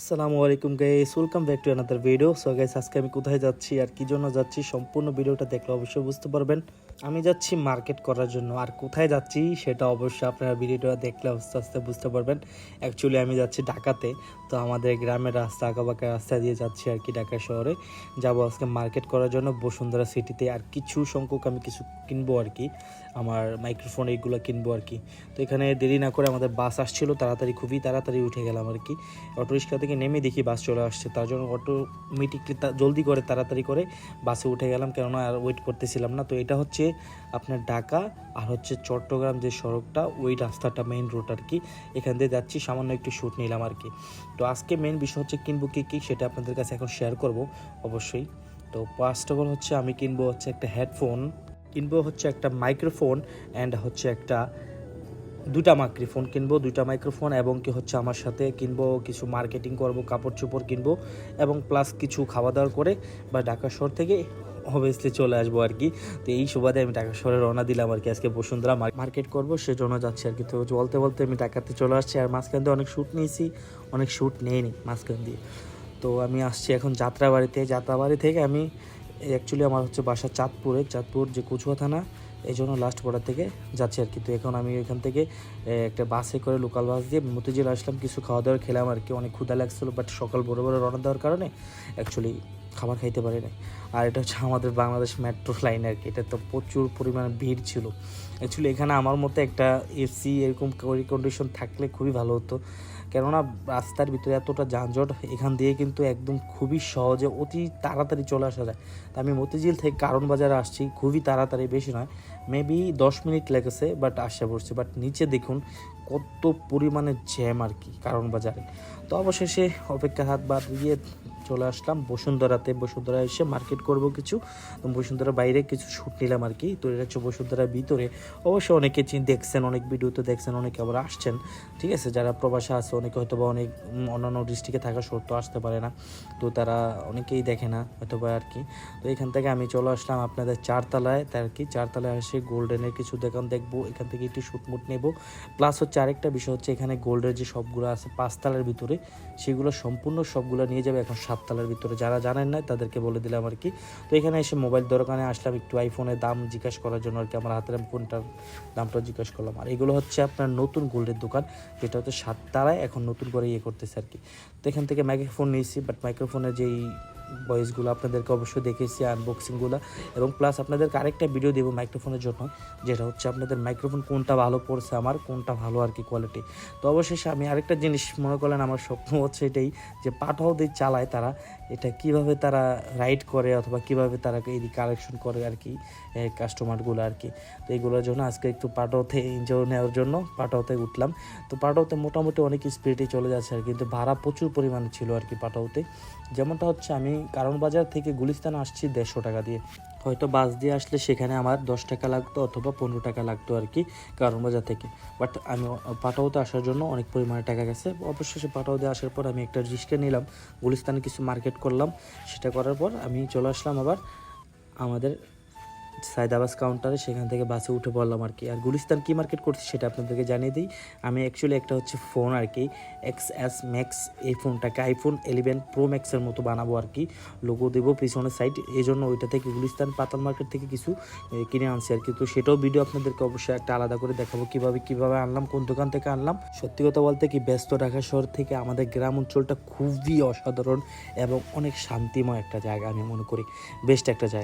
আসসালামু আলাইকুম guys welcome back to another video so guys আজকে আমি কোথায় যাচ্ছি আর কি জন্য যাচ্ছি সম্পূর্ণ ভিডিওটা দেখলে অবশ্যই বুঝতে পারবেন। আমি যাচ্ছি মার্কেট করার জন্য। আর কোথায় যাচ্ছি সেটা অবশ্যই আপনারা ভিডিওটা দেখলে আস্তে আস্তে বুঝতে পারবেন। অ্যাকচুয়ালি আমি যাচ্ছি ঢাকাতে। তো আমাদের গ্রামের রাস্তা আঁকাবাঁকা রাস্তা দিয়ে যাচ্ছি আর কি ঢাকা শহরে। যাব আজকে মার্কেট করার জন্য বসুন্ধরা সিটিতে আর কিছু সংখ্যক আমি কিছু কিনবো আর কি। আমার মাইক্রোফোন এইগুলো কিনবো আর কি। তো এখানে দেরি না করে আমাদের বাস আসছিল। তাড়াতাড়ি খুবই তাড়াতাড়ি উঠে গেলাম আর কি। অটো থেকে নেমে দেখি বাস চলে আসছে। তার জন্য অটোমেটিকলি জলদি করে তাড়াতাড়ি করে বাসে উঠে গেলাম, কেননা আর ওয়েট করতেছিলাম না। তো এটা হচ্ছে আপনার ঢাকা আর হচ্ছে চট্টগ্রাম যে সড়কটা, ওই রাস্তাটা মেইন রোড আর কি। এখান দিয়ে যাচ্ছি, সামান্য একটু শ্যুট নিলাম আর কি। তো আজকে মেইন বিষয় হচ্ছে কিনবো কী কী, সেটা আপনাদের কাছে এখন শেয়ার করব, অবশ্যই। তো ফার্স্ট অফ অল হচ্ছে আমি কিনবো হচ্ছে একটা হেডফোন কিনবো হচ্ছে একটা মাইক্রোফোন অ্যান্ড হচ্ছে একটা দুটা মাইক্রোফোন কিনবো দুটা মাইক্রোফোন এবং কি হচ্ছে আমার সাথে কিনবো, কিছু মার্কেটিং করব, কাপড় চোপড় কিনবো, এবং প্লাস কিছু খাওয়া দাওয়া করে বা ঢাকা শহর থেকে অবভিয়াসলি চলে আসব আর কি। তো এই সুবাদে আমি ঢাকা শহরে রওনা দিলাম আর কি আজকে বসুন্ধরা মার্কেট করব সেজন্য যাচ্ছি আর কি। তো বলতে বলতে আমি ঢাকাতে চলে আসছি, আর মাঝখান দিয়ে অনেক শ্যুট নিয়েছি, অনেক শ্যুট নেইনি মাঝখান দিয়ে। তো আমি আসছি এখন যাত্রাবাড়িতে, যাত্রাবাড়ি থেকে আমি অ্যাকচুয়ালি আমার হচ্ছে বাসা চাঁদপুরে, চাঁদপুর যে কচুয়া থানা এই জন্য লাস্ট পড়া থেকে যাচ্ছি আর কি। তো এখন আমি এখান থেকে একটা বাসে করে লোকাল বাস দিয়ে মতিঝিল আসলাম। কিছু খাওয়া দাওয়া খেলাম আর কি, অনেক ক্ষুদা লাগছিল বাট সকাল বড় বড় রওনা দেওয়ার কারণে অ্যাকচুয়ালি খাবার খাইতে পারি না আর এটা হচ্ছে আমাদের বাংলাদেশ মেট্রো লাইন আর কি, এটা তো প্রচুর পরিমাণে ভিড় ছিল। অ্যাকচুয়ালি এখানে আমার মতো একটা এসি এরকম কন্ডিশন থাকলে খুবই ভালো হতো। কেননা রাস্তার ভিতরে এতটা যানজট এখান দিয়ে কিন্তু একদম খুবই সহজে অতি তাড়াতাড়ি চলে আসা যায়। তা আমি মতিঝিল থেকে কারণ বাজারে আসছি, খুবই তাড়াতাড়ি, বেশি নয় মেবি দশ মিনিট লেগেছে বাট আসা পড়ছে। বাট নিচে দেখুন কত পরিমাণে জ্যাম আর কি কারণ বাজারে। তো অবশেষে অপেক্ষা হাত বাদ দিয়ে চলে আসলাম বসুন্ধরাতে। বসুন্ধরা এসে মার্কেট করব কিছু। তো বসুন্ধরার বাইরে কিছু শ্যুট নিলাম আর কি। তো এটা হচ্ছে বসুন্ধরার ভিতরে। অবশ্যই অনেকে দেখছেন, অনেক ভিডিওতে দেখছেন, অনেকে আবার আসছেন। ঠিক আছে, যারা প্রবাসে আছে, অনেকে হয়তো বা অনেক অন্যান্য ডিস্ট্রিক্টে থাকা সত্ত্বেও আসতে পারে না। তো তারা অনেকেই দেখে না হয়তো বা আর কি। তো এখান থেকে আমি চলে আসলাম আপনাদের চারতলায়। তার কি, চারতলায় এসে গোল্ডেনের কিছু দোকান দেখব। এখান থেকে একটু শুটমুট নেব। প্লাস হচ্ছে আরেকটা বিষয় হচ্ছে এখানে গোল্ডের যে সবগুলো আছে পাঁচতলার ভিতরে, সেগুলো সম্পূর্ণ সবগুলো নিয়ে যাবে এখন সাততলার ভিতরে। যারা জানেন না, তাদেরকে বলে দিলাম আর কি। তো এখানে এসে মোবাইল দোকানে আসলাম একটু আইফোনের দাম জিজ্ঞাসা করার জন্য আর কি, আমার হাতের ফোনটার দামটা জিজ্ঞাসা করলাম। আর এগুলো হচ্ছে আপনার নতুন গোল্ডের দোকান, যেটা হচ্ছে সাততলায় এখন নতুন করে ইয়ে করতেছে আর কি। তো এখান থেকে মাইক্রোফোন নিয়েছি বাট মাইক্রোফোনের যেই ভয়েসগুলো আপনাদেরকে অবশ্যই দেখেছি আনবক্সিংগুলো এবং প্লাস আপনাদেরকে আরেকটা ভিডিও দেবো মাইক্রোফোনের জন্য, যেটা হচ্ছে আপনাদের মাইক্রোফোন কোনটা ভালো পড়ছে আমার, কোনটা ভালো আর কি কোয়ালিটি তো অবশেষে আমি আরেকটা জিনিস মনে করলেন, আমার স্বপ্ন হচ্ছে এটাই, যে পাঠাও দিয়ে চালায় তারা, এটা কীভাবে তারা রাইড করে অথবা কীভাবে তারা এই কালেকশন করে আর কি কাস্টমারগুলো আর কি। তো এইগুলোর জন্য আজকে একটু পাটাওতে এনজয় নেওয়ার জন্য পাটাওতে উঠলাম। তো পাটাওতে মোটামুটি অনেক স্পিডে চলে যাচ্ছে আর কিন্তু ভাড়া প্রচুর পরিমাণে ছিল আর কি পাটাওতে যেমনটা হচ্ছে আমি কারণ বাজার থেকে গুলিস্তান আসছি দেড়শো টাকা দিয়ে। হয়তো বাস দিয়ে আসলে সেখানে আমার দশ টাকা লাগতো অথবা পনেরো টাকা লাগতো আর কি কারণ বাজার থেকে। বাট আমি পাটাওতে আসার জন্য অনেক পরিমাণে টাকা গেছে। অবশেষে পাটাওতে আসার পর আমি একটা রিক্সা নিলাম, গুলিস্তানে কিছু মার্কেট করলাম। সেটা করার পর আমি চলে আসলাম আবার আমাদের সায়দাবাস কাউন্টারে সেখান থেকে বাসে উঠে পড়লাম আর কি, আর গুলিস্তান কি মার্কেট করছি সেটা আপনাদেরকে জানিয়ে দিই। আমি অ্যাকচুয়ালি একটা হচ্ছে ফোন আর কি এক্স এস ম্যাক্স এই ফোনটাকে আইফোন এলেভেন প্রো ম্যাক্সের মতো বানাবো আর কি লোগো দেবো পিছনের সাইড এই জন্য ওইটা থেকে গুলিস্তান পাতাল মার্কেট থেকে কিছু কিনে আনছি আর কি। তো সেটাও ভিডিও আপনাদেরকে অবশ্যই একটা আলাদা করে দেখাবো, কীভাবে কীভাবে আনলাম, কোন দোকান থেকে আনলাম। সত্যি কথা বলতে কি, ব্যস্ত ঢাকা শহর থেকে আমাদের গ্রাম অঞ্চলটা খুবই অসাধারণ এবং অনেক শান্তিময় একটা জায়গা আমি মনে করি বেস্ট একটা জায়গা।